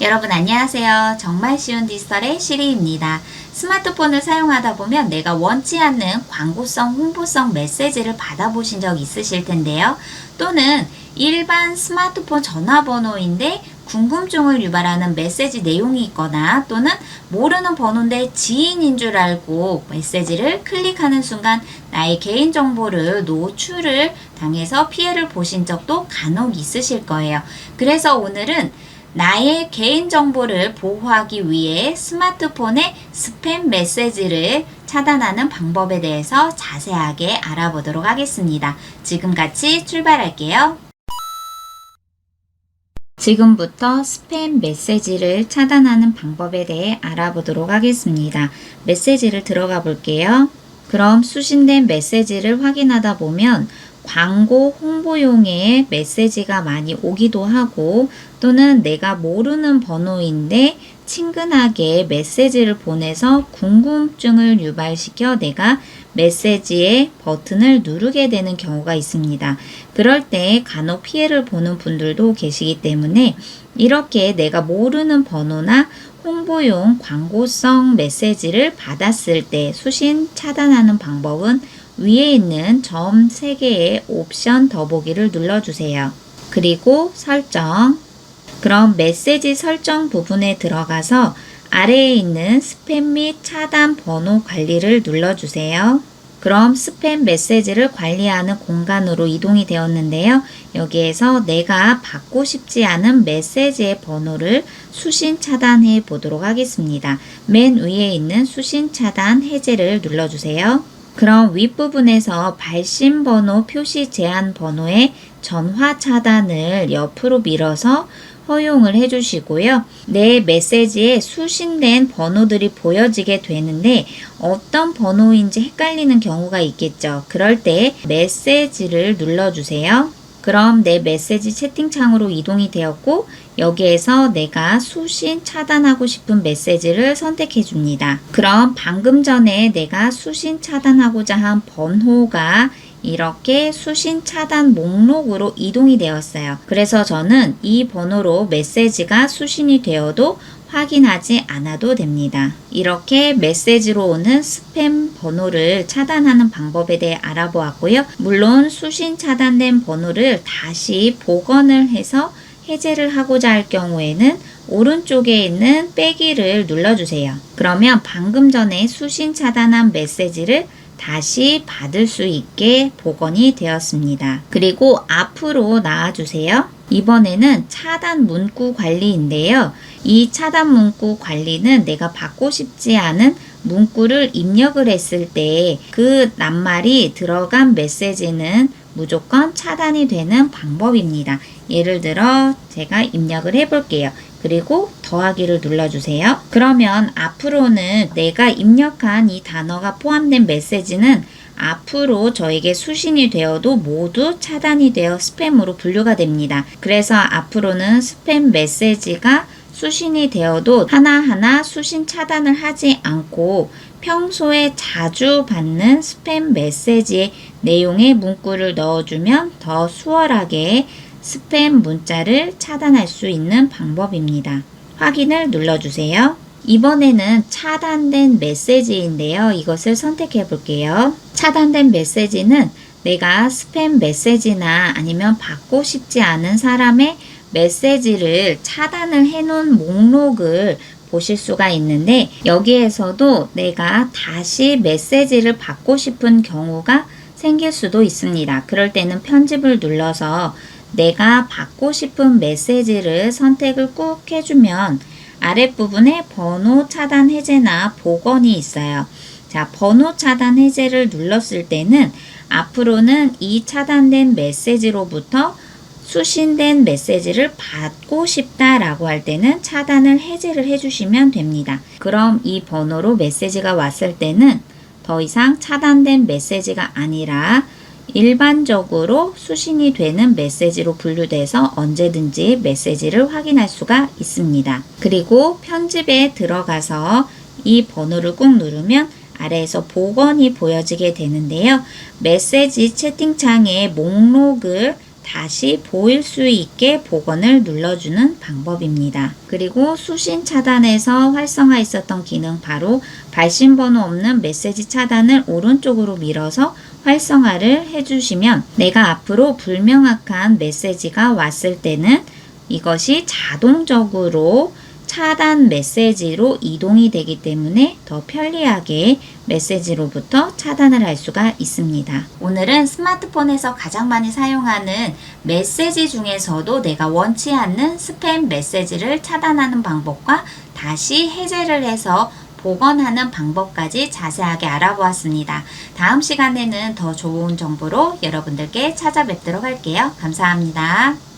여러분 안녕하세요. 정말 쉬운 디지털의 시리입니다. 스마트폰을 사용하다 보면 내가 원치 않는 광고성, 홍보성 메시지를 받아보신 적 있으실 텐데요. 또는 일반 스마트폰 전화번호인데 궁금증을 유발하는 메시지 내용이 있거나 또는 모르는 번호인데 지인인 줄 알고 메시지를 클릭하는 순간 나의 개인정보를 노출을 당해서 피해를 보신 적도 간혹 있으실 거예요. 그래서 오늘은 나의 개인정보를 보호하기 위해 스마트폰의 스팸 메시지를 차단하는 방법에 대해서 자세하게 알아보도록 하겠습니다. 지금 같이 출발할게요. 지금부터 스팸 메시지를 차단하는 방법에 대해 알아보도록 하겠습니다. 메시지를 들어가 볼게요. 그럼 수신된 메시지를 확인하다 보면 광고 홍보용의 메시지가 많이 오기도 하고 또는 내가 모르는 번호인데 친근하게 메시지를 보내서 궁금증을 유발시켜 내가 메시지의 버튼을 누르게 되는 경우가 있습니다. 그럴 때 간혹 피해를 보는 분들도 계시기 때문에 이렇게 내가 모르는 번호나 홍보용 광고성 메시지를 받았을 때 수신 차단하는 방법은 위에 있는 점 3개의 옵션 더보기를 눌러주세요. 그리고 설정. 그럼 메시지 설정 부분에 들어가서 아래에 있는 스팸 및 차단 번호 관리를 눌러주세요. 그럼 스팸 메시지를 관리하는 공간으로 이동이 되었는데요. 여기에서 내가 받고 싶지 않은 메시지의 번호를 수신 차단해 보도록 하겠습니다. 맨 위에 있는 수신 차단 해제를 눌러주세요. 그럼 윗부분에서 발신 번호 표시 제한 번호의 전화 차단을 옆으로 밀어서 허용을 해주시고요. 내 메시지에 수신된 번호들이 보여지게 되는데 어떤 번호인지 헷갈리는 경우가 있겠죠. 그럴 때 메시지를 눌러주세요. 그럼 내 메시지 채팅창으로 이동이 되었고 여기에서 내가 수신 차단하고 싶은 메시지를 선택해 줍니다. 그럼 방금 전에 내가 수신 차단하고자 한 번호가 이렇게 수신 차단 목록으로 이동이 되었어요. 그래서 저는 이 번호로 메시지가 수신이 되어도 확인하지 않아도 됩니다. 이렇게 메시지로 오는 스팸 번호를 차단하는 방법에 대해 알아보았고요. 물론 수신 차단된 번호를 다시 복원을 해서 해제를 하고자 할 경우에는 오른쪽에 있는 빼기를 눌러주세요. 그러면 방금 전에 수신 차단한 메시지를 다시 받을 수 있게 복원이 되었습니다. 그리고 앞으로 나와주세요. 이번에는 차단 문구 관리인데요. 이 차단 문구 관리는 내가 받고 싶지 않은 문구를 입력을 했을 때 그 낱말이 들어간 메시지는 무조건 차단이 되는 방법입니다. 예를 들어 제가 입력을 해볼게요. 그리고 더하기를 눌러주세요. 그러면 앞으로는 내가 입력한 이 단어가 포함된 메시지는 앞으로 저에게 수신이 되어도 모두 차단이 되어 스팸으로 분류가 됩니다. 그래서 앞으로는 스팸 메시지가 수신이 되어도 하나하나 수신 차단을 하지 않고 평소에 자주 받는 스팸 메시지의 내용의 문구를 넣어주면 더 수월하게 스팸 문자를 차단할 수 있는 방법입니다. 확인을 눌러주세요. 이번에는 차단된 메시지인데요. 이것을 선택해 볼게요. 차단된 메시지는 내가 스팸 메시지나 아니면 받고 싶지 않은 사람의 메시지를 차단을 해 놓은 목록을 보실 수가 있는데 여기에서도 내가 다시 메시지를 받고 싶은 경우가 생길 수도 있습니다. 그럴 때는 편집을 눌러서 내가 받고 싶은 메시지를 선택을 꾹 해주면 아랫부분에 번호 차단 해제나 복원이 있어요. 자, 번호 차단 해제를 눌렀을 때는 앞으로는 이 차단된 메시지로부터 수신된 메시지를 받고 싶다라고 할 때는 차단을 해제를 해주시면 됩니다. 그럼 이 번호로 메시지가 왔을 때는 더 이상 차단된 메시지가 아니라 일반적으로 수신이 되는 메시지로 분류돼서 언제든지 메시지를 확인할 수가 있습니다. 그리고 편집에 들어가서 이 번호를 꾹 누르면 아래에서 복원이 보여지게 되는데요. 메시지 채팅창에 목록을 다시 보일 수 있게 복원을 눌러주는 방법입니다. 그리고 수신 차단에서 활성화 있었던 기능 바로 발신 번호 없는 메시지 차단을 오른쪽으로 밀어서 활성화를 해주시면 내가 앞으로 불명확한 메시지가 왔을 때는 이것이 자동적으로 차단 메시지로 이동이 되기 때문에 더 편리하게 메시지로부터 차단을 할 수가 있습니다. 오늘은 스마트폰에서 가장 많이 사용하는 메시지 중에서도 내가 원치 않는 스팸 메시지를 차단하는 방법과 다시 해제를 해서 복원하는 방법까지 자세하게 알아보았습니다. 다음 시간에는 더 좋은 정보로 여러분들께 찾아뵙도록 할게요. 감사합니다.